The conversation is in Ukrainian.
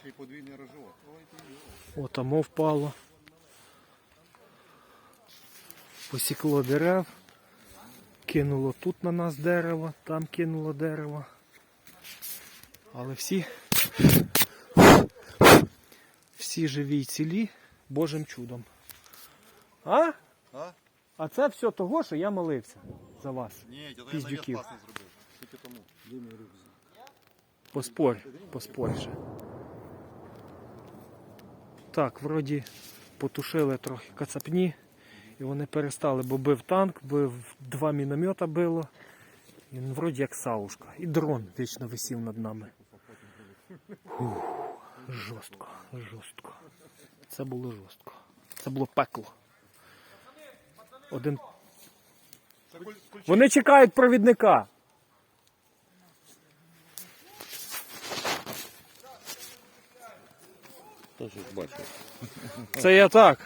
Ще й подвійний рожок. О, там впало. Посікло дерев. Кинуло тут на нас дерево, там кинуло дерево. Але всі, всі живі й цілі Божим чудом. А? А? А це все того, що я молився за вас. Ні, я навіть зробив. Тільки тому. Поспорь, поспорь ще. Так, вроді потушили трохи кацапні. І вони перестали, бо бив танк, бив два міномета било. І він вроді як саушка. І дрон вічно висів над нами. Фух, жорстко, жорстко. Це було жорстко. Це було пекло. Один... Вони чекають провідника. Це я так.